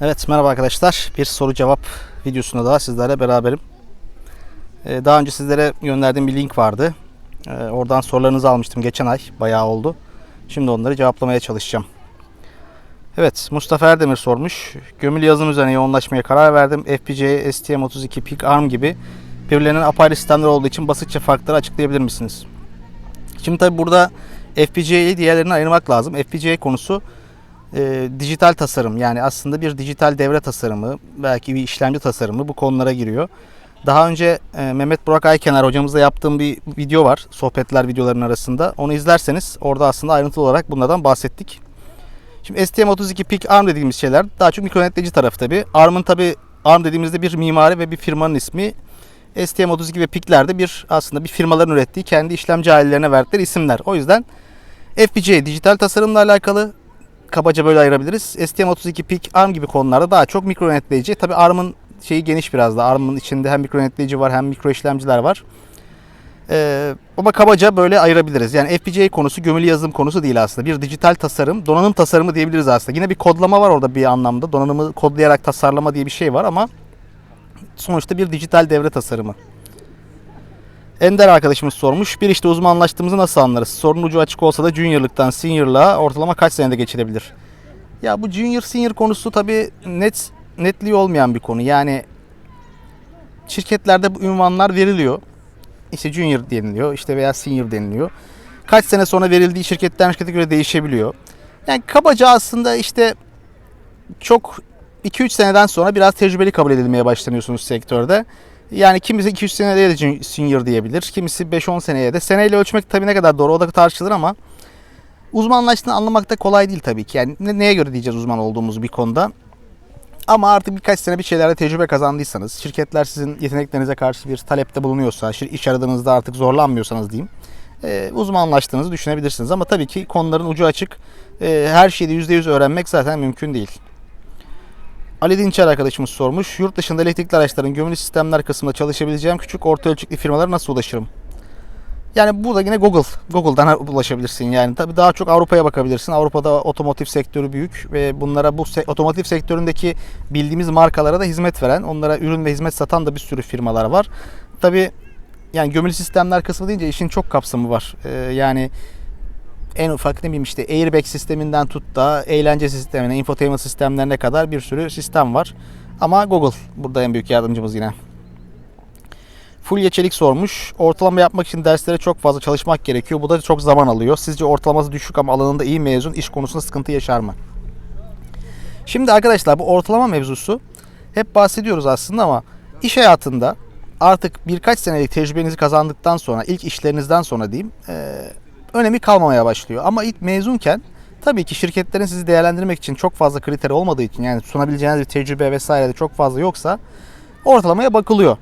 Evet merhaba arkadaşlar. Bir soru cevap videosunda daha sizlerle beraberim. Ee, daha önce sizlere gönderdiğim bir link vardı. Ee, oradan sorularınızı almıştım geçen ay. Bayağı oldu. Şimdi onları cevaplamaya çalışacağım. Evet Mustafa Erdemir sormuş. Gömülü yazılım üzerine yoğunlaşmaya karar verdim. FPGA, STM32, PIC, ARM gibi birbirlerinin apayrı sistemler olduğu için basitçe farkları açıklayabilir misiniz? Şimdi tabi burada FPGA'yı diğerlerine ayırmak lazım. FPGA konusu e, dijital tasarım yani aslında bir dijital devre tasarımı belki bir işlemci tasarımı bu konulara giriyor. Daha önce e, Mehmet Burak Aykenar hocamızla yaptığım bir video var sohbetler videoların arasında. Onu izlerseniz orada aslında ayrıntılı olarak bunlardan bahsettik. Şimdi STM32 PIC ARM dediğimiz şeyler daha çok mikro yönetici tarafı tabi. ARM'ın tabi ARM dediğimizde bir mimari ve bir firmanın ismi. STM32 ve PIC'ler de bir aslında bir firmaların ürettiği kendi işlemci ailelerine verdikleri isimler. O yüzden FPGA dijital tasarımla alakalı kabaca böyle ayırabiliriz. STM32 PIC, ARM gibi konularda daha çok mikro yönetleyici. Tabi ARM'ın şeyi geniş biraz da. ARM'ın içinde hem mikro yönetleyici var hem mikro işlemciler var. Ee, ama kabaca böyle ayırabiliriz. Yani FPGA konusu gömülü yazılım konusu değil aslında. Bir dijital tasarım, donanım tasarımı diyebiliriz aslında. Yine bir kodlama var orada bir anlamda. Donanımı kodlayarak tasarlama diye bir şey var ama sonuçta bir dijital devre tasarımı. Ender arkadaşımız sormuş. Bir işte uzmanlaştığımızı nasıl anlarız? Sorun ucu açık olsa da juniorlıktan seniorlığa ortalama kaç senede geçilebilir? Ya bu junior senior konusu tabii net netliği olmayan bir konu. Yani şirketlerde bu ünvanlar veriliyor. İşte junior deniliyor işte veya senior deniliyor. Kaç sene sonra verildiği şirketten şirkete göre değişebiliyor. Yani kabaca aslında işte çok 2-3 seneden sonra biraz tecrübeli kabul edilmeye başlanıyorsunuz sektörde. Yani kimisi 2-3 seneye de senior diyebilir. Kimisi 5-10 seneye de. Seneyle ölçmek tabii ne kadar doğru o da tartışılır ama uzmanlaştığını anlamak da kolay değil tabii ki. Yani ne- neye göre diyeceğiz uzman olduğumuz bir konuda. Ama artık birkaç sene bir şeylerde tecrübe kazandıysanız, şirketler sizin yeteneklerinize karşı bir talepte bulunuyorsa, iş aradığınızda artık zorlanmıyorsanız diyeyim, e, uzmanlaştığınızı düşünebilirsiniz. Ama tabii ki konuların ucu açık. E, her şeyi de %100 öğrenmek zaten mümkün değil. Ali Dinçer arkadaşımız sormuş. Yurt dışında elektrikli araçların gömülü sistemler kısmında çalışabileceğim küçük orta ölçekli firmalara nasıl ulaşırım? Yani burada yine Google. Google'dan ulaşabilirsin yani. Tabii daha çok Avrupa'ya bakabilirsin. Avrupa'da otomotiv sektörü büyük ve bunlara bu se- otomotiv sektöründeki bildiğimiz markalara da hizmet veren, onlara ürün ve hizmet satan da bir sürü firmalar var. Tabii yani gömülü sistemler kısmı deyince işin çok kapsamı var. Ee, yani en ufak ne bileyim işte airbag sisteminden tut da eğlence sistemine, infotainment sistemlerine kadar bir sürü sistem var. Ama Google burada en büyük yardımcımız yine. Fulya Çelik sormuş. Ortalama yapmak için derslere çok fazla çalışmak gerekiyor. Bu da çok zaman alıyor. Sizce ortalaması düşük ama alanında iyi mezun iş konusunda sıkıntı yaşar mı? Şimdi arkadaşlar bu ortalama mevzusu hep bahsediyoruz aslında ama iş hayatında artık birkaç senelik tecrübenizi kazandıktan sonra ilk işlerinizden sonra diyeyim önemi kalmamaya başlıyor. Ama ilk mezunken tabii ki şirketlerin sizi değerlendirmek için çok fazla kriter olmadığı için yani sunabileceğiniz bir tecrübe vesaire de çok fazla yoksa ortalamaya bakılıyor.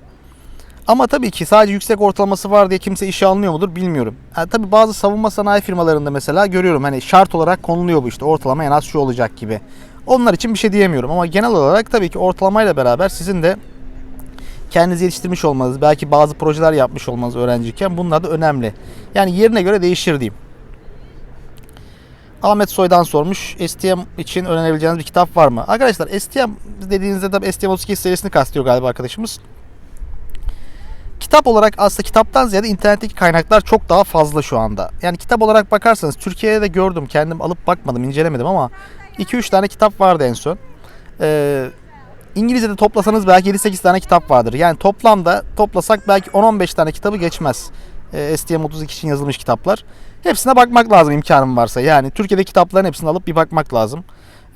Ama tabii ki sadece yüksek ortalaması var diye kimse işe almıyor mudur bilmiyorum. Yani tabii bazı savunma sanayi firmalarında mesela görüyorum hani şart olarak konuluyor bu işte ortalama en az şu olacak gibi. Onlar için bir şey diyemiyorum ama genel olarak tabii ki ortalamayla beraber sizin de kendinizi yetiştirmiş olmanız, belki bazı projeler yapmış olmanız öğrenciyken bunlar da önemli. Yani yerine göre değişir diyeyim. Ahmet Soy'dan sormuş. STM için öğrenebileceğiniz bir kitap var mı? Arkadaşlar STM dediğinizde tabii STM32 serisini kastediyor galiba arkadaşımız. Kitap olarak aslında kitaptan ziyade internetteki kaynaklar çok daha fazla şu anda. Yani kitap olarak bakarsanız Türkiye'de de gördüm. Kendim alıp bakmadım, incelemedim ama 2-3 tane kitap vardı en son. Ee, İngilizce'de toplasanız belki 7-8 tane kitap vardır. Yani toplamda toplasak belki 10-15 tane kitabı geçmez. Ee, STM32 için yazılmış kitaplar. Hepsine bakmak lazım imkanım varsa. Yani Türkiye'de kitapların hepsini alıp bir bakmak lazım.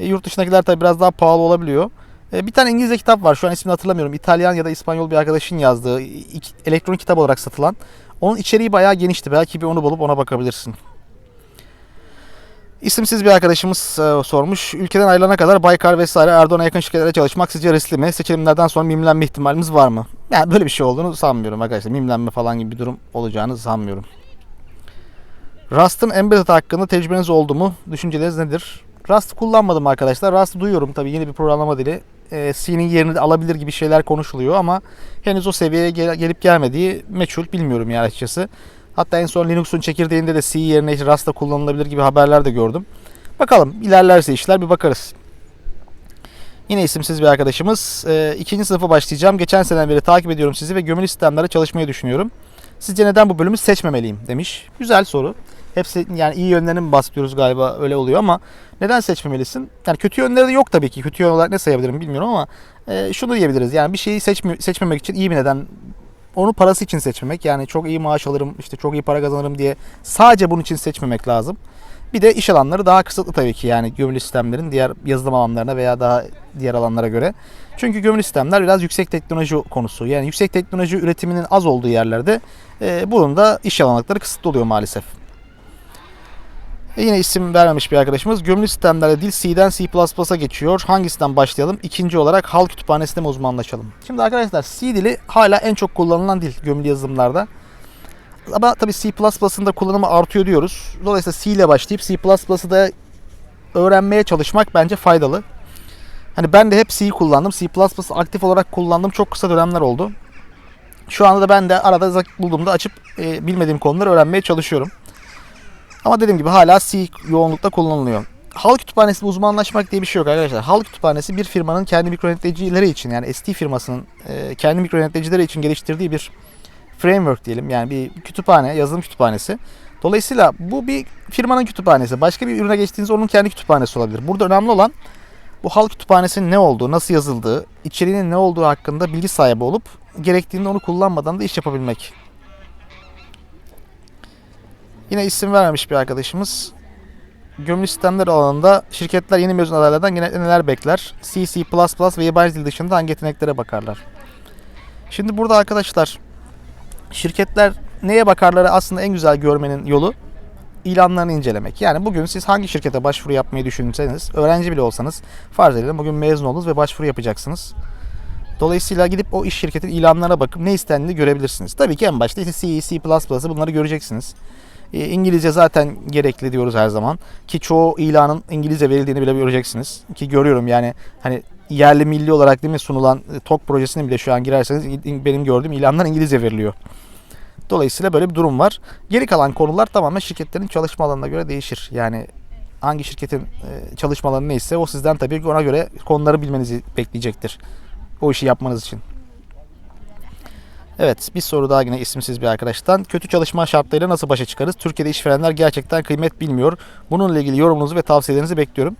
E, yurt dışındakiler tabii biraz daha pahalı olabiliyor. E, bir tane İngilizce kitap var. Şu an ismini hatırlamıyorum. İtalyan ya da İspanyol bir arkadaşın yazdığı elektronik kitap olarak satılan. Onun içeriği bayağı genişti. Belki bir onu bulup ona bakabilirsin. İsimsiz bir arkadaşımız e, sormuş. Ülkeden ayrılana kadar Baykar vesaire Erdoğan'a yakın şirketlere çalışmak sizce riskli mi? Seçilimlerden sonra mimlenme ihtimalimiz var mı? Yani böyle bir şey olduğunu sanmıyorum arkadaşlar. Mimlenme falan gibi bir durum olacağını sanmıyorum. Rust'ın embedded hakkında tecrübeniz oldu mu? Düşünceleriniz nedir? Rust kullanmadım arkadaşlar. Rust duyuyorum tabii yeni bir programlama dili. Ee, C'nin yerini de alabilir gibi şeyler konuşuluyor ama henüz o seviyeye gel- gelip gelmediği meçhul bilmiyorum yani açıkçası. Hatta en son Linux'un çekirdeğinde de C yerine işte Rust'ta kullanılabilir gibi haberler de gördüm. Bakalım ilerlerse işler bir bakarız. Yine isimsiz bir arkadaşımız. Ee, ikinci sınıfa başlayacağım. Geçen seneden beri takip ediyorum sizi ve gömülü sistemlerde çalışmayı düşünüyorum. Sizce neden bu bölümü seçmemeliyim demiş. Güzel soru. Hepsi yani iyi yönlerini mi bahsediyoruz galiba öyle oluyor ama neden seçmemelisin? Yani kötü yönleri de yok tabii ki. Kötü yön olarak ne sayabilirim bilmiyorum ama e, şunu diyebiliriz. Yani bir şeyi seçmi- seçmemek için iyi bir neden onu parası için seçmemek. Yani çok iyi maaş alırım, işte çok iyi para kazanırım diye sadece bunun için seçmemek lazım. Bir de iş alanları daha kısıtlı tabii ki yani gömülü sistemlerin diğer yazılım alanlarına veya daha diğer alanlara göre. Çünkü gömülü sistemler biraz yüksek teknoloji konusu. Yani yüksek teknoloji üretiminin az olduğu yerlerde e, bunun da iş alanları kısıtlı oluyor maalesef. E, yine isim vermemiş bir arkadaşımız. Gömülü sistemlerde dil C'den C++'a geçiyor. Hangisinden başlayalım? İkinci olarak HAL kütüphanesinde mi uzmanlaşalım? Şimdi arkadaşlar C dili hala en çok kullanılan dil gömülü yazılımlarda. Ama tabii C++'ın da kullanımı artıyor diyoruz. Dolayısıyla C ile başlayıp C++'ı da öğrenmeye çalışmak bence faydalı. Hani ben de hep C'yi kullandım. C++ aktif olarak kullandım. Çok kısa dönemler oldu. Şu anda da ben de arada bulduğumda açıp e, bilmediğim konuları öğrenmeye çalışıyorum. Ama dediğim gibi hala C yoğunlukta kullanılıyor. Hal kütüphanesinde uzmanlaşmak diye bir şey yok arkadaşlar. Hal kütüphanesi bir firmanın kendi mikro yöneticileri için yani ST firmasının e, kendi mikro yöneticileri için geliştirdiği bir framework diyelim. Yani bir kütüphane, yazılım kütüphanesi. Dolayısıyla bu bir firmanın kütüphanesi. Başka bir ürüne geçtiğinizde onun kendi kütüphanesi olabilir. Burada önemli olan bu hal kütüphanesinin ne olduğu, nasıl yazıldığı, içeriğinin ne olduğu hakkında bilgi sahibi olup gerektiğinde onu kullanmadan da iş yapabilmek. Yine isim vermemiş bir arkadaşımız. Gömülü sistemler alanında şirketler yeni mezun adaylardan genellikle neler bekler? C, C++ ve yabancı dil dışında hangi yeteneklere bakarlar? Şimdi burada arkadaşlar şirketler neye bakarları aslında en güzel görmenin yolu ilanlarını incelemek. Yani bugün siz hangi şirkete başvuru yapmayı düşünseniz, öğrenci bile olsanız farz edelim bugün mezun oldunuz ve başvuru yapacaksınız. Dolayısıyla gidip o iş şirketin ilanlarına bakıp ne istendiğini görebilirsiniz. Tabii ki en başta işte C, C++ bunları göreceksiniz. E, İngilizce zaten gerekli diyoruz her zaman. Ki çoğu ilanın İngilizce verildiğini bile göreceksiniz. Ki görüyorum yani hani yerli milli olarak değil mi sunulan e, TOK projesine bile şu an girerseniz benim gördüğüm ilanlar İngilizce veriliyor. Dolayısıyla böyle bir durum var. Geri kalan konular tamamen şirketlerin çalışma alanına göre değişir. Yani hangi şirketin e, çalışma alanı neyse o sizden tabii ona göre konuları bilmenizi bekleyecektir. O işi yapmanız için. Evet bir soru daha yine isimsiz bir arkadaştan. Kötü çalışma şartlarıyla nasıl başa çıkarız? Türkiye'de işverenler gerçekten kıymet bilmiyor. Bununla ilgili yorumunuzu ve tavsiyelerinizi bekliyorum.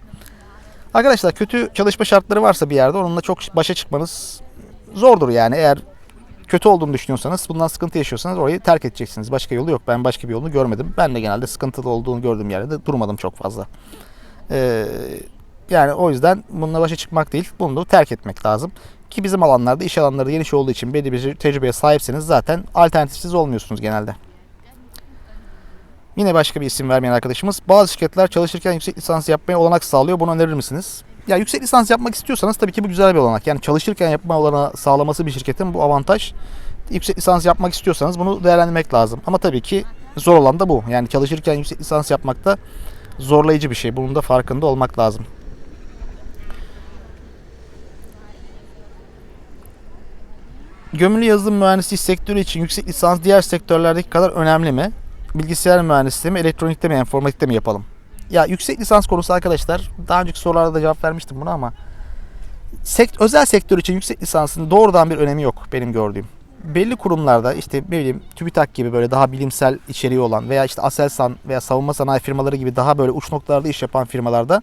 Arkadaşlar kötü çalışma şartları varsa bir yerde onunla çok başa çıkmanız zordur yani. Eğer kötü olduğunu düşünüyorsanız, bundan sıkıntı yaşıyorsanız orayı terk edeceksiniz. Başka yolu yok. Ben başka bir yolunu görmedim. Ben de genelde sıkıntılı olduğunu gördüğüm yerde durmadım çok fazla. Ee, yani o yüzden bununla başa çıkmak değil, bunu terk etmek lazım. Ki bizim alanlarda iş alanları geniş olduğu için belli bir tecrübeye sahipseniz zaten alternatifsiz olmuyorsunuz genelde. Yine başka bir isim vermeyen arkadaşımız. Bazı şirketler çalışırken yüksek lisans yapmaya olanak sağlıyor. Bunu önerir misiniz? Ya yüksek lisans yapmak istiyorsanız tabii ki bu güzel bir olanak. Yani çalışırken yapma olanağı sağlaması bir şirketin bu avantaj. Yüksek lisans yapmak istiyorsanız bunu değerlendirmek lazım. Ama tabii ki zor olan da bu. Yani çalışırken yüksek lisans yapmak da zorlayıcı bir şey. Bunun da farkında olmak lazım. Gömülü yazılım mühendisliği sektörü için yüksek lisans diğer sektörlerdeki kadar önemli mi? Bilgisayar mühendisliği mi, elektronikte mi, informatikte mi yapalım? Ya yüksek lisans konusu arkadaşlar, daha önceki sorularda da cevap vermiştim buna ama sekt özel sektör için yüksek lisansın doğrudan bir önemi yok benim gördüğüm. Belli kurumlarda işte ne bileyim TÜBİTAK gibi böyle daha bilimsel içeriği olan veya işte Aselsan veya savunma sanayi firmaları gibi daha böyle uç noktalarda iş yapan firmalarda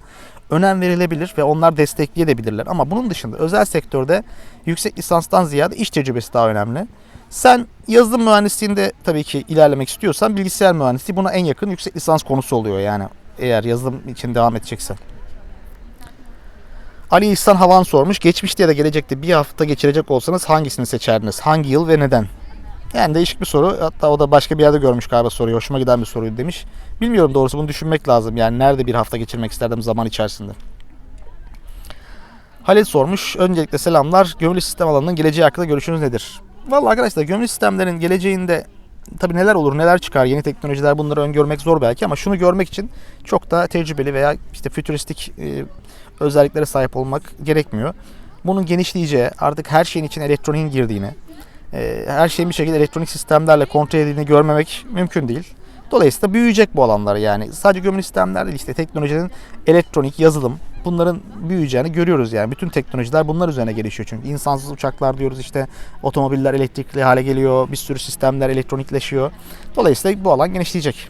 önem verilebilir ve onlar destekleyebilirler. Ama bunun dışında özel sektörde yüksek lisanstan ziyade iş tecrübesi daha önemli. Sen yazılım mühendisliğinde tabii ki ilerlemek istiyorsan bilgisayar mühendisliği buna en yakın yüksek lisans konusu oluyor yani eğer yazılım için devam edeceksen. Ali İhsan Havan sormuş. Geçmişte ya da gelecekte bir hafta geçirecek olsanız hangisini seçerdiniz? Hangi yıl ve neden? Yani değişik bir soru. Hatta o da başka bir yerde görmüş galiba soruyu. Hoşuma giden bir soruydu demiş. Bilmiyorum doğrusu bunu düşünmek lazım. Yani nerede bir hafta geçirmek isterdim zaman içerisinde. Halil sormuş. Öncelikle selamlar. Gömülü sistem alanının geleceği hakkında görüşünüz nedir? Vallahi arkadaşlar gömülü sistemlerin geleceğinde tabii neler olur neler çıkar yeni teknolojiler bunları öngörmek zor belki ama şunu görmek için çok da tecrübeli veya işte fütüristik e, özelliklere sahip olmak gerekmiyor. Bunun genişleyeceği artık her şeyin için elektroniğin girdiğini e, her şeyin bir şekilde elektronik sistemlerle kontrol edildiğini görmemek mümkün değil. Dolayısıyla büyüyecek bu alanlar yani. Sadece gömülü sistemler değil işte teknolojinin elektronik, yazılım bunların büyüyeceğini görüyoruz yani. Bütün teknolojiler bunlar üzerine gelişiyor çünkü. insansız uçaklar diyoruz işte otomobiller elektrikli hale geliyor. Bir sürü sistemler elektronikleşiyor. Dolayısıyla bu alan genişleyecek.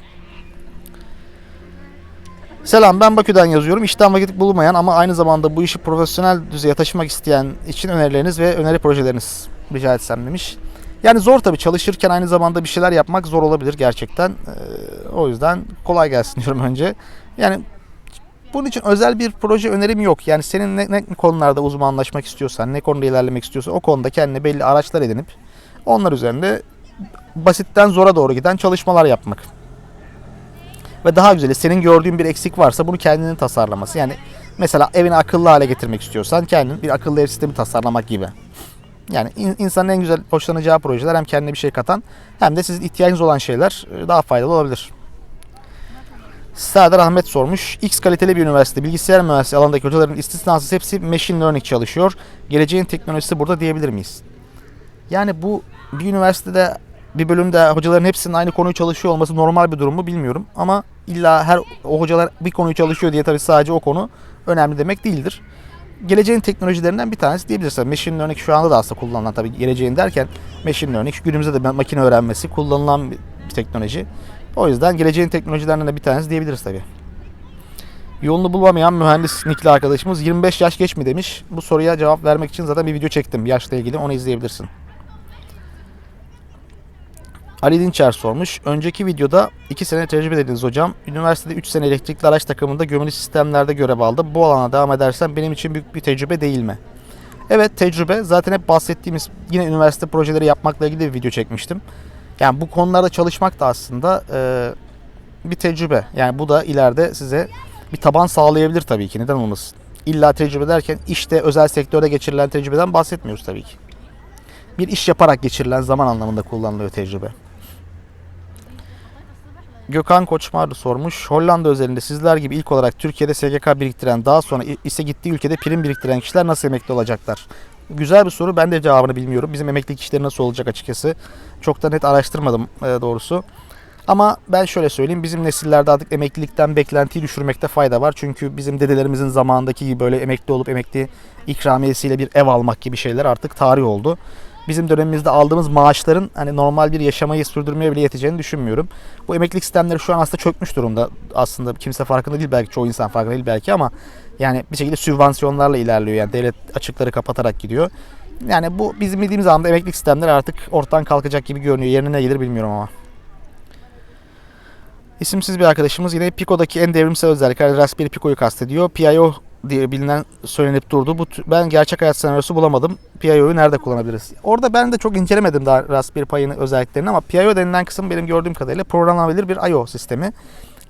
Selam ben Bakü'den yazıyorum. İşten vakit bulunmayan ama aynı zamanda bu işi profesyonel düzeye taşımak isteyen için önerileriniz ve öneri projeleriniz rica etsem demiş. Yani zor tabii çalışırken aynı zamanda bir şeyler yapmak zor olabilir gerçekten. Ee, o yüzden kolay gelsin diyorum önce. Yani bunun için özel bir proje önerim yok. Yani senin ne, ne konularda uzmanlaşmak istiyorsan, ne konuda ilerlemek istiyorsan o konuda kendine belli araçlar edinip onlar üzerinde basitten zora doğru giden çalışmalar yapmak. Ve daha güzeli senin gördüğün bir eksik varsa bunu kendinin tasarlaması. Yani mesela evini akıllı hale getirmek istiyorsan kendin bir akıllı ev sistemi tasarlamak gibi. Yani in- insanın en güzel hoşlanacağı projeler hem kendine bir şey katan hem de sizin ihtiyacınız olan şeyler e, daha faydalı olabilir. Serdar Ahmet sormuş. X kaliteli bir üniversite, bilgisayar mühendisliği alanındaki hocaların istisnasız hepsi machine learning çalışıyor. Geleceğin teknolojisi burada diyebilir miyiz? Yani bu bir üniversitede bir bölümde hocaların hepsinin aynı konuyu çalışıyor olması normal bir durum mu bilmiyorum. Ama illa her o hocalar bir konuyu çalışıyor diye tabii sadece o konu önemli demek değildir. Geleceğin teknolojilerinden bir tanesi diyebilirsin. Machine learning şu anda da aslında kullanılan tabii geleceğin derken machine learning günümüzde de makine öğrenmesi kullanılan bir teknoloji. O yüzden geleceğin teknolojilerinden de bir tanesi diyebiliriz tabii. Yolunu bulamayan mühendis nikli arkadaşımız 25 yaş geç mi demiş. Bu soruya cevap vermek için zaten bir video çektim yaşla ilgili onu izleyebilirsin. Ali Dinçer sormuş. Önceki videoda 2 sene tecrübe dediniz hocam. Üniversitede 3 sene elektrikli araç takımında gömülü sistemlerde görev aldım. Bu alana devam edersem benim için büyük bir tecrübe değil mi? Evet tecrübe. Zaten hep bahsettiğimiz yine üniversite projeleri yapmakla ilgili bir video çekmiştim. Yani bu konularda çalışmak da aslında e, bir tecrübe. Yani bu da ileride size bir taban sağlayabilir tabii ki. Neden olmasın? İlla tecrübe derken işte özel sektörde geçirilen tecrübeden bahsetmiyoruz tabii ki. Bir iş yaparak geçirilen zaman anlamında kullanılıyor tecrübe. Gökhan Koçmar sormuş. Hollanda özelinde sizler gibi ilk olarak Türkiye'de SGK biriktiren daha sonra ise gittiği ülkede prim biriktiren kişiler nasıl emekli olacaklar? Güzel bir soru. Ben de cevabını bilmiyorum. Bizim emeklilik işleri nasıl olacak açıkçası. Çok da net araştırmadım e, doğrusu. Ama ben şöyle söyleyeyim. Bizim nesillerde artık emeklilikten beklentiyi düşürmekte fayda var. Çünkü bizim dedelerimizin zamanındaki gibi böyle emekli olup emekli ikramiyesiyle bir ev almak gibi şeyler artık tarih oldu bizim dönemimizde aldığımız maaşların hani normal bir yaşamayı sürdürmeye bile yeteceğini düşünmüyorum. Bu emeklilik sistemleri şu an aslında çökmüş durumda. Aslında kimse farkında değil belki çoğu insan farkında değil belki ama yani bir şekilde sübvansiyonlarla ilerliyor. Yani devlet açıkları kapatarak gidiyor. Yani bu bizim bildiğimiz anda emeklilik sistemleri artık ortadan kalkacak gibi görünüyor. Yerine ne gelir bilmiyorum ama. İsimsiz bir arkadaşımız yine Pico'daki en devrimsel özellik yani Raspberry Pico'yu kastediyor. PIO diye bilinen söylenip durdu. Bu ben gerçek hayat senaryosu bulamadım. PIO'yu nerede kullanabiliriz? Orada ben de çok incelemedim daha Raspberry Pi'nin özelliklerini ama PIO denilen kısım benim gördüğüm kadarıyla programlanabilir bir I.O. sistemi.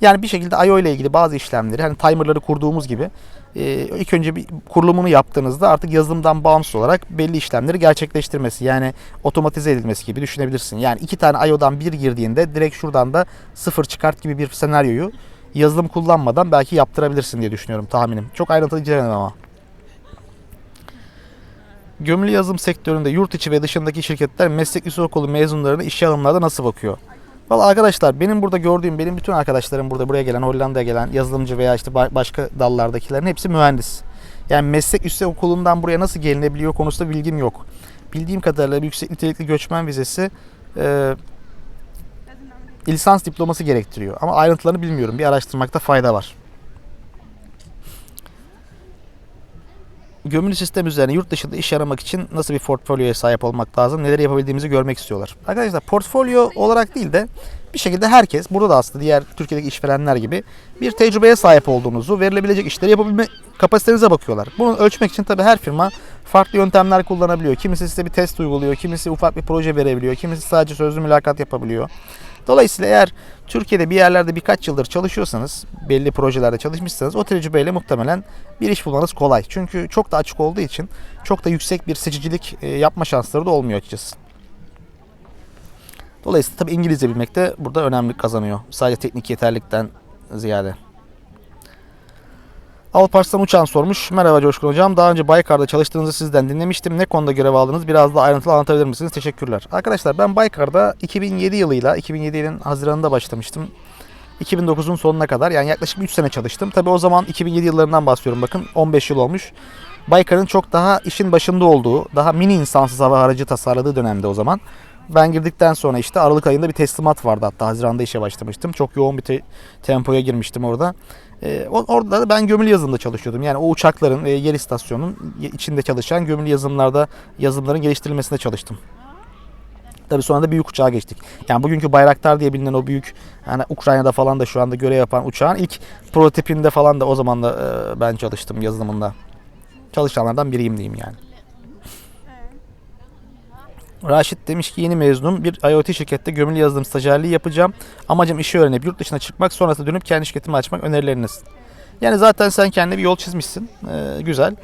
Yani bir şekilde I.O. ile ilgili bazı işlemleri hani timerları kurduğumuz gibi e, ilk önce bir kurulumunu yaptığınızda artık yazılımdan bağımsız olarak belli işlemleri gerçekleştirmesi yani otomatize edilmesi gibi düşünebilirsin. Yani iki tane I.O.'dan bir girdiğinde direkt şuradan da sıfır çıkart gibi bir senaryoyu yazılım kullanmadan belki yaptırabilirsin diye düşünüyorum tahminim. Çok ayrıntılı incelemedim ama. Gömülü yazılım sektöründe yurt içi ve dışındaki şirketler meslek lisesi okulu mezunlarına işe alımlarda nasıl bakıyor? Valla arkadaşlar benim burada gördüğüm, benim bütün arkadaşlarım burada buraya gelen, Hollanda'ya gelen yazılımcı veya işte başka dallardakilerin hepsi mühendis. Yani meslek üstü okulundan buraya nasıl gelinebiliyor konusunda bilgim yok. Bildiğim kadarıyla yüksek nitelikli göçmen vizesi lisans diploması gerektiriyor. Ama ayrıntılarını bilmiyorum. Bir araştırmakta fayda var. Gömülü sistem üzerine yurt dışında iş aramak için nasıl bir portfolyoya sahip olmak lazım? Neler yapabildiğimizi görmek istiyorlar. Arkadaşlar portfolyo olarak değil de bir şekilde herkes burada da aslında diğer Türkiye'deki işverenler gibi bir tecrübeye sahip olduğunuzu, verilebilecek işleri yapabilme kapasitenize bakıyorlar. Bunu ölçmek için tabii her firma farklı yöntemler kullanabiliyor. Kimisi size bir test uyguluyor, kimisi ufak bir proje verebiliyor, kimisi sadece sözlü mülakat yapabiliyor. Dolayısıyla eğer Türkiye'de bir yerlerde birkaç yıldır çalışıyorsanız, belli projelerde çalışmışsanız o tecrübeyle muhtemelen bir iş bulmanız kolay. Çünkü çok da açık olduğu için çok da yüksek bir seçicilik e, yapma şansları da olmuyor açıkçası. Dolayısıyla tabii İngilizce bilmek de burada önemli kazanıyor. Sadece teknik yeterlikten ziyade. Alparslan Uçan sormuş. Merhaba Coşkun Hocam. Daha önce Baykar'da çalıştığınızı sizden dinlemiştim. Ne konuda görev aldınız? Biraz daha ayrıntılı anlatabilir misiniz? Teşekkürler. Arkadaşlar ben Baykar'da 2007 yılıyla 2007 yılın Haziran'ında başlamıştım. 2009'un sonuna kadar yani yaklaşık 3 sene çalıştım. Tabi o zaman 2007 yıllarından bahsediyorum bakın 15 yıl olmuş. Baykar'ın çok daha işin başında olduğu, daha mini insansız hava aracı tasarladığı dönemde o zaman. Ben girdikten sonra işte Aralık ayında bir teslimat vardı hatta Haziran'da işe başlamıştım. Çok yoğun bir te- tempoya girmiştim orada. Ee, orada da ben gömülü yazılımda çalışıyordum. Yani o uçakların ve yer istasyonunun içinde çalışan gömülü yazılımlarda yazılımların geliştirilmesinde çalıştım. Tabii sonra da büyük uçağa geçtik. Yani bugünkü Bayraktar diye bilinen o büyük hani Ukrayna'da falan da şu anda görev yapan uçağın ilk prototipinde falan da o zaman da e, ben çalıştım yazılımında. Çalışanlardan biriyim diyeyim yani. Raşit demiş ki yeni mezunum bir IoT şirkette gömülü yazılım stajyerliği yapacağım. Amacım işi öğrenip yurt dışına çıkmak sonrasında dönüp kendi şirketimi açmak önerileriniz. Yani zaten sen kendine bir yol çizmişsin. Ee, güzel.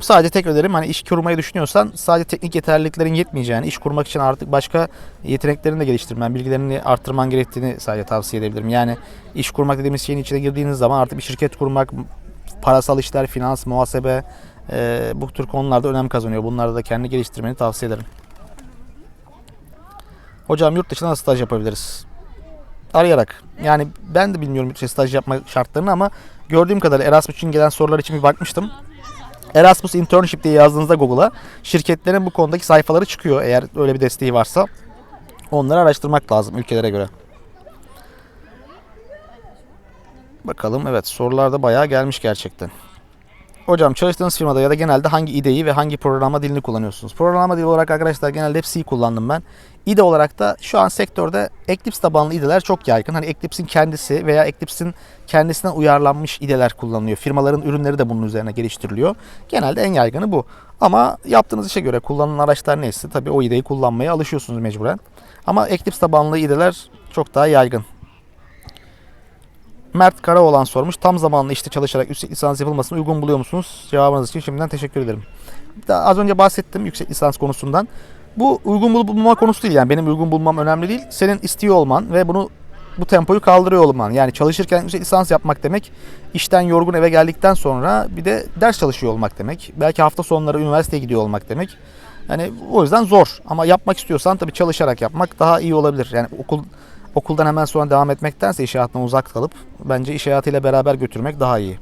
Sadece tek önerim hani iş kurmayı düşünüyorsan sadece teknik yeterliliklerin yetmeyeceğini, iş kurmak için artık başka yeteneklerini de geliştirmen, bilgilerini arttırman gerektiğini sadece tavsiye edebilirim. Yani iş kurmak dediğimiz şeyin içine girdiğiniz zaman artık bir şirket kurmak, parasal işler, finans, muhasebe e, bu tür konularda önem kazanıyor. Bunlarda da kendini geliştirmeni tavsiye ederim. Hocam yurt dışında nasıl staj yapabiliriz? Arayarak. Yani ben de bilmiyorum yurt staj yapma şartlarını ama gördüğüm kadarıyla Erasmus için gelen sorular için bir bakmıştım. Erasmus Internship diye yazdığınızda Google'a şirketlerin bu konudaki sayfaları çıkıyor eğer öyle bir desteği varsa. Onları araştırmak lazım ülkelere göre. Bakalım evet sorular da bayağı gelmiş gerçekten. Hocam çalıştığınız firmada ya da genelde hangi IDE'yi ve hangi programa dilini kullanıyorsunuz? Programa dili olarak arkadaşlar genelde hep C kullandım ben. IDE olarak da şu an sektörde Eclipse tabanlı IDE'ler çok yaygın. Hani Eclipse'in kendisi veya Eclipse'in kendisine uyarlanmış IDE'ler kullanılıyor. Firmaların ürünleri de bunun üzerine geliştiriliyor. Genelde en yaygını bu. Ama yaptığınız işe göre kullanılan araçlar neyse tabii o IDE'yi kullanmaya alışıyorsunuz mecburen. Ama Eclipse tabanlı IDE'ler çok daha yaygın. Mert Karaoğlan sormuş. Tam zamanlı işte çalışarak yüksek lisans yapılmasını uygun buluyor musunuz? Cevabınız için şimdiden teşekkür ederim. Daha az önce bahsettim yüksek lisans konusundan. Bu uygun bulup bulma konusu değil yani benim uygun bulmam önemli değil. Senin istiyor olman ve bunu bu tempoyu kaldırıyor olman. Yani çalışırken yüksek lisans yapmak demek işten yorgun eve geldikten sonra bir de ders çalışıyor olmak demek. Belki hafta sonları üniversiteye gidiyor olmak demek. Yani o yüzden zor ama yapmak istiyorsan tabii çalışarak yapmak daha iyi olabilir. Yani okul okuldan hemen sonra devam etmektense iş hayatından uzak kalıp bence iş hayatıyla beraber götürmek daha iyi.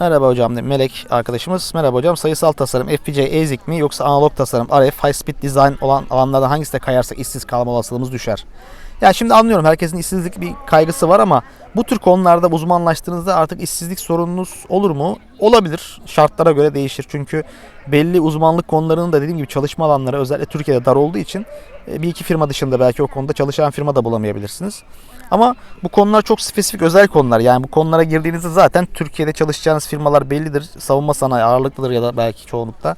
Merhaba hocam Melek arkadaşımız. Merhaba hocam sayısal tasarım FPGA ASIC mi yoksa analog tasarım RF High Speed Design olan alanlardan hangisine kayarsak işsiz kalma olasılığımız düşer. Ya şimdi anlıyorum herkesin işsizlik bir kaygısı var ama bu tür konularda uzmanlaştığınızda artık işsizlik sorununuz olur mu? Olabilir. Şartlara göre değişir. Çünkü belli uzmanlık konularının da dediğim gibi çalışma alanları özellikle Türkiye'de dar olduğu için e, bir iki firma dışında belki o konuda çalışan firma da bulamayabilirsiniz. Ama bu konular çok spesifik özel konular. Yani bu konulara girdiğinizde zaten Türkiye'de çalışacağınız firmalar bellidir. Savunma sanayi ağırlıklıdır ya da belki çoğunlukta.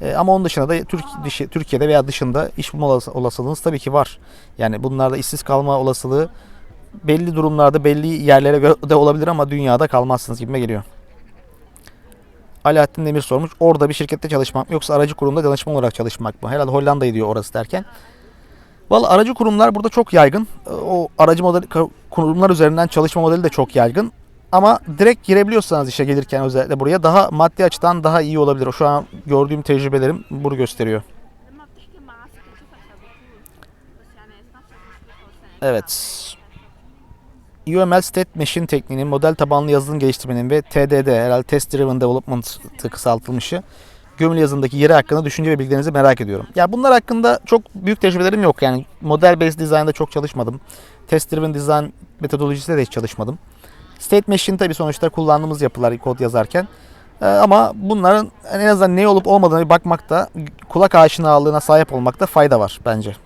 E, ama onun dışında da Türk, dışı, Türkiye'de veya dışında iş bulma olas- olasılığınız tabii ki var. Yani bunlarda işsiz kalma olasılığı belli durumlarda belli yerlere de olabilir ama dünyada kalmazsınız gibime geliyor. Alaaddin Demir sormuş. Orada bir şirkette çalışmak mı yoksa aracı kurumda danışman olarak çalışmak mı? Herhalde Hollanda'yı diyor orası derken. Valla aracı kurumlar burada çok yaygın. Ee, O aracı modeli kurumlar üzerinden çalışma modeli de çok yaygın. Ama direkt girebiliyorsanız işe gelirken özellikle buraya daha maddi açıdan daha iyi olabilir. Şu an gördüğüm tecrübelerim bunu gösteriyor. Evet. UML State Machine tekniğinin model tabanlı yazılım geliştirmenin ve TDD herhalde Test Driven Development kısaltılmışı gömülü yazılımdaki yeri hakkında düşünce ve bilgilerinizi merak ediyorum. Ya bunlar hakkında çok büyük tecrübelerim yok. Yani model based design'da çok çalışmadım. Test driven design metodolojisinde de hiç çalışmadım. State Machine tabii sonuçta kullandığımız yapılar kod yazarken. Ee, ama bunların en azından ne olup olmadığına bir bakmakta, kulak aşinalığına sahip olmakta fayda var bence.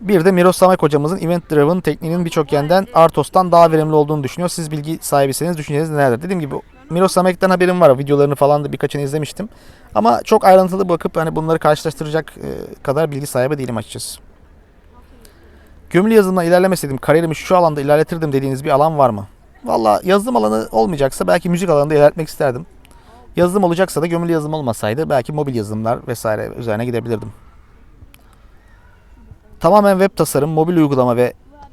Bir de Miro Samek hocamızın Event Driven tekniğinin birçok yönden Artos'tan daha verimli olduğunu düşünüyor. Siz bilgi sahibisiniz, düşünceniz nelerdir? Dediğim gibi Miro Samek'ten haberim var. Videolarını falan da birkaçını izlemiştim. Ama çok ayrıntılı bakıp hani bunları karşılaştıracak e, kadar bilgi sahibi değilim açıkçası. Gömülü yazılımla ilerlemeseydim kariyerimi şu alanda ilerletirdim dediğiniz bir alan var mı? Valla yazılım alanı olmayacaksa belki müzik alanında ilerletmek isterdim. Yazılım olacaksa da gömülü yazılım olmasaydı belki mobil yazılımlar vesaire üzerine gidebilirdim. Tamamen web tasarım, mobil uygulama ve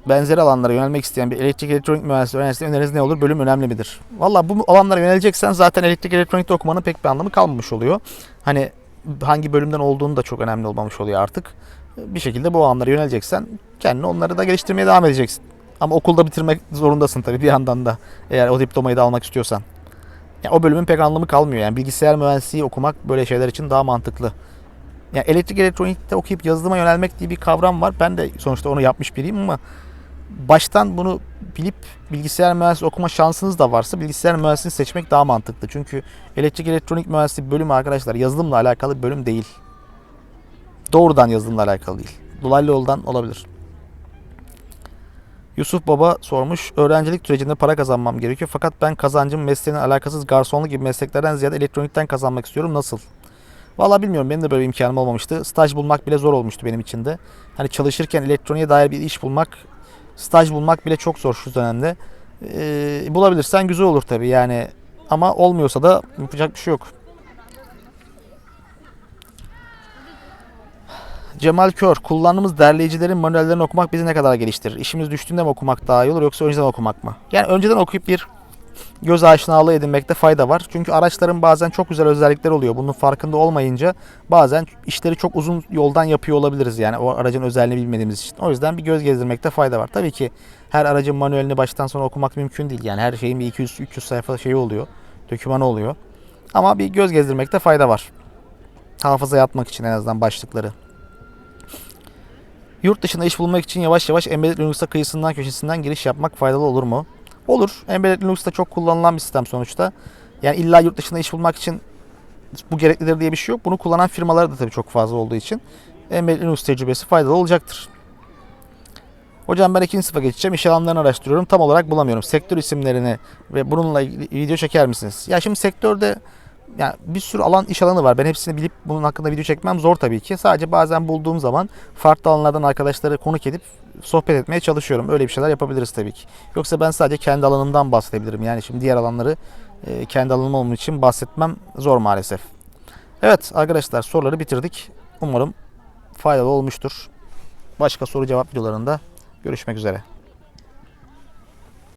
benzeri alanlara yönelmek isteyen bir elektrik elektronik mühendisliği öğrencisine öneriniz ne olur? Bölüm önemli midir? Valla bu alanlara yöneleceksen zaten elektrik elektronikte okumanın pek bir anlamı kalmamış oluyor. Hani hangi bölümden olduğunu da çok önemli olmamış oluyor artık. Bir şekilde bu alanlara yöneleceksen kendini onları da geliştirmeye devam edeceksin. Ama okulda bitirmek zorundasın tabii bir yandan da eğer o diplomayı da almak istiyorsan. Yani o bölümün pek anlamı kalmıyor. Yani bilgisayar mühendisliği okumak böyle şeyler için daha mantıklı. Yani elektrik elektronikte okuyup yazılıma yönelmek diye bir kavram var. Ben de sonuçta onu yapmış biriyim ama baştan bunu bilip bilgisayar mühendisliği okuma şansınız da varsa bilgisayar mühendisliğini seçmek daha mantıklı. Çünkü elektrik elektronik mühendisliği bölümü arkadaşlar yazılımla alakalı bir bölüm değil. Doğrudan yazılımla alakalı değil. Dolaylı yoldan olabilir. Yusuf Baba sormuş. Öğrencilik sürecinde para kazanmam gerekiyor. Fakat ben kazancım mesleğine alakasız garsonluk gibi mesleklerden ziyade elektronikten kazanmak istiyorum. Nasıl? Vallahi bilmiyorum. Benim de böyle bir imkanım olmamıştı. Staj bulmak bile zor olmuştu benim için de. Hani çalışırken elektroniğe dair bir iş bulmak, staj bulmak bile çok zor şu dönemde. Ee, bulabilirsen güzel olur tabii yani. Ama olmuyorsa da yapacak bir şey yok. Cemal Kör, kullandığımız derleyicilerin manuellerini okumak bizi ne kadar geliştirir? İşimiz düştüğünde mi okumak daha iyi olur yoksa önceden okumak mı? Yani önceden okuyup bir göz aşinalığı edinmekte fayda var. Çünkü araçların bazen çok güzel özellikleri oluyor. Bunun farkında olmayınca bazen işleri çok uzun yoldan yapıyor olabiliriz yani o aracın özelliğini bilmediğimiz için. O yüzden bir göz gezdirmekte fayda var. Tabii ki her aracın manuelini baştan sona okumak mümkün değil. Yani her şeyin bir 200-300 sayfa şeyi oluyor. Dokümanı oluyor. Ama bir göz gezdirmekte fayda var. Hafızaya atmak için en azından başlıkları. Yurt dışında iş bulmak için yavaş yavaş Embedded Linux'a kıyısından köşesinden giriş yapmak faydalı olur mu? Olur. Embedded Linux da çok kullanılan bir sistem sonuçta. Yani illa yurt dışında iş bulmak için bu gereklidir diye bir şey yok. Bunu kullanan firmalar da tabii çok fazla olduğu için Embedded Linux tecrübesi faydalı olacaktır. Hocam ben ikinci sınıfa geçeceğim. İş alanlarını araştırıyorum. Tam olarak bulamıyorum. Sektör isimlerini ve bununla video çeker misiniz? Ya şimdi sektörde yani bir sürü alan iş alanı var. Ben hepsini bilip bunun hakkında video çekmem zor tabii ki. Sadece bazen bulduğum zaman farklı alanlardan arkadaşları konuk edip sohbet etmeye çalışıyorum. Öyle bir şeyler yapabiliriz tabii ki. Yoksa ben sadece kendi alanımdan bahsedebilirim. Yani şimdi diğer alanları e, kendi alanım olmadığı için bahsetmem zor maalesef. Evet arkadaşlar soruları bitirdik. Umarım faydalı olmuştur. Başka soru cevap videolarında görüşmek üzere.